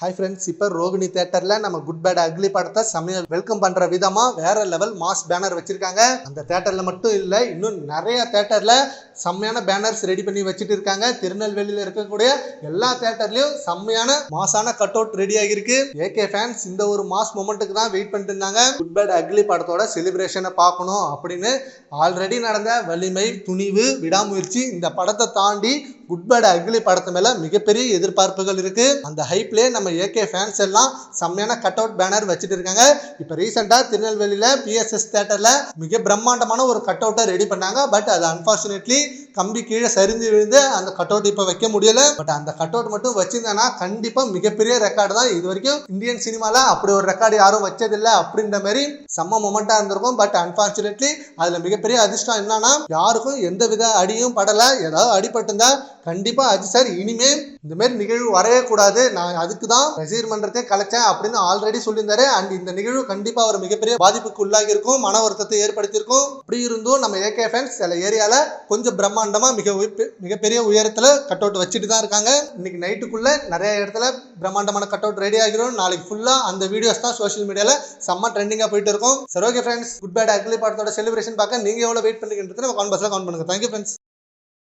Hi friends இப்போ ரோகிணி தேட்டரில் நம்ம குட் பேட் அக்லி படத்தை சமையல் வெல்கம் பண்ணுற விதமாக வேற லெவல் மாஸ் பேனர் வச்சுருக்காங்க. அந்த தேட்டரில் மட்டும் இல்லை இன்னும் நிறைய தேட்டரில் செம்மையான பேனர்ஸ் ரெடி பண்ணி வச்சுட்டு இருக்காங்க. திருநெல்வேலியில் இருக்கக்கூடிய எல்லா தேட்டர்லையும் செம்மையான மாசான கட் அவுட் ரெடி ஆகியிருக்கு ஏகே ஃபேன்ஸ் இந்த ஒரு மாஸ் மொமெண்ட்டுக்கு தான் வெயிட் பண்ணிட்டு இருந்தாங்க. குட் பேட் அக்லி படத்தோட செலிப்ரேஷனை பார்க்கணும் அப்படின்னு ஆல்ரெடி நடந்த வலிமை துணிவு விடாமுயற்சி இந்த படத்தை தாண்டி குட் பேட் அக்லி படத்து மேல மிகப்பெரிய எதிர்பார்ப்புகள் இருக்கு. அந்த ஹைப்லேயே நம்ம ஏகே ஃபேன்ஸ் எல்லாம் செம்மையான கட் அவுட் பேனர் வச்சுட்டு இருக்காங்க. இப்போ ரீசெண்டாக திருநெல்வேலியில் பிஎஸ்எஸ் தேட்டரில் மிக பிரம்மாண்டமான ஒரு கட் அவுட்டை ரெடி பண்ணாங்க. பட் அது அன்ஃபார்ச்சுனேட்லி கம்பி கீழே சரிஞ்சு விழுந்து அந்த கட் அவுட் இப்போ வைக்க முடியல. பட் அந்த கட் அவுட் மட்டும் வச்சிருந்தேன்னா கண்டிப்பாக மிகப்பெரிய ரெக்கார்டு தான். இது வரைக்கும் இந்தியன் சினிமாவில் அப்படி ஒரு ரெக்கார்டு யாரும் வச்சதில்லை அப்படின்ற மாதிரி செம்ம மொமெண்ட்டாக இருந்திருக்கும். பட் அன்ஃபார்ச்சுனேட்லி அதில் மிகப்பெரிய அதிர்ஷ்டம் என்னன்னா யாருக்கும் எந்த வித அடியும் படலை. ஏதாவது அடிபட்டிருந்தா கண்டிப்பாக அஜித் சார் இனிமே இந்த மாதிரி நிகழ்வு வரவே கூடாது. நான் அதுக்கு தான் ரசிகர் மன்றத்தை கலைச்சேன் அப்படின்னு ஆல்ரெடி சொல்லியிருந்தாரு. அண்ட் இந்த நிகழ்வு கண்டிப்பாக ஒரு மிகப்பெரிய பாதிப்புக்கு உள்ளாகி இருக்கும் மன வருத்தத்தை ஏற்படுத்தியிருக்கும். அப்படி இருந்தும் நம்ம ஏகே ஃபேன்ஸ் சில ஏரியால கொஞ்சம் பிரம்மாண்டமா மிக மிகப்பெரிய உயரத்துல கட் அவுட் வச்சுட்டு தான் இருக்காங்க. இன்னைக்கு நைட்டுக்குள்ள நிறைய இடத்துல பிரம்மாண்டமான கட் அவுட் ரெடி ஆகிரும். நாளைக்கு ஃபுல்லா அந்த வீடியோஸ் தான் சோஷியல் மீடியால செம்ம ட்ரெண்டிங்கா போயிட்டு இருக்கும். சரி okay friends good bad ugly படத்தோட செலிப்ரேஷன் பார்க்க நீங்க எவ்வளவு வெயிட் பண்ணிக்கின்றது நம்ம கான்பர்ஸ்ல கவுண்ட் பண்ணுங்க. Thank you friends